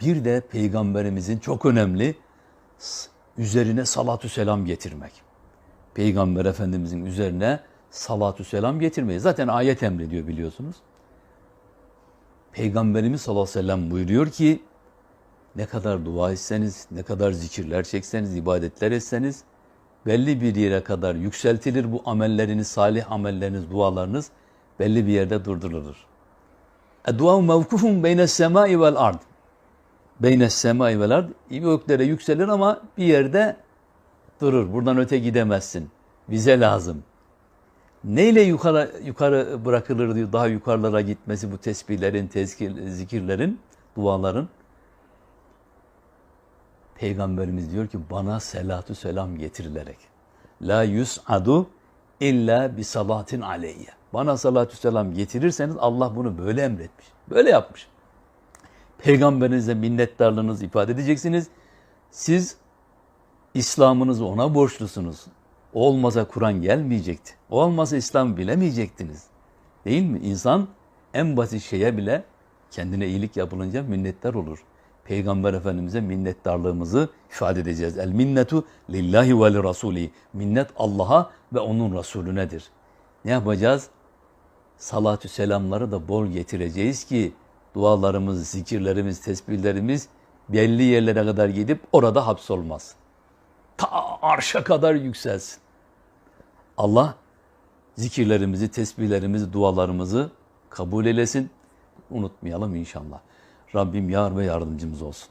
Bir de peygamberimizin çok önemli üzerine salatü selam getirmek. Peygamber Efendimizin üzerine salatü selam getirmeyi. Zaten ayet emrediyor biliyorsunuz. Peygamberimiz sallallahu aleyhi ve sellem buyuruyor ki ne kadar dua etseniz, ne kadar zikirler çekseniz, ibadetler etseniz belli bir yere kadar yükseltilir bu amelleriniz, salih amelleriniz, dualarınız belli bir yerde durdurulur. Dua mevkufun beyne semai vel ard. Beyne semai vel ard. Göklere yükselir ama bir yerde durur. Buradan öte gidemezsin. Bize lazım. Neyle yukarı yukarı bırakılır diyor daha yukarılara gitmesi bu tesbihlerin, tezkir, zikirlerin, duaların. Peygamberimiz diyor ki bana selatü selam getirilerek. La yus'adu illa bi salatin aleyye. Bana salatü selam getirirseniz Allah bunu böyle emretmiş. Böyle yapmış. Peygamberinize minnettarlığınızı ifade edeceksiniz. Siz İslam'ınızı ona borçlusunuz. O olmasa Kur'an gelmeyecekti. O olmasa İslam bilemeyecektiniz. Değil mi? İnsan en basit şeye bile kendine iyilik yapılınca minnettar olur. Peygamber Efendimiz'e minnettarlığımızı ifade edeceğiz. El minnetu lillahi ve li rasuli. Minnet Allah'a ve onun Resulünedir. Ne yapacağız? Salatü selamları da bol getireceğiz ki dualarımız, zikirlerimiz, tesbihlerimiz belli yerlere kadar gidip orada hapsolmaz. Ta arşa kadar yükselsin. Allah zikirlerimizi, tesbihlerimizi, dualarımızı kabul eylesin. Unutmayalım inşallah. Rabbim yar ve yardımcımız olsun.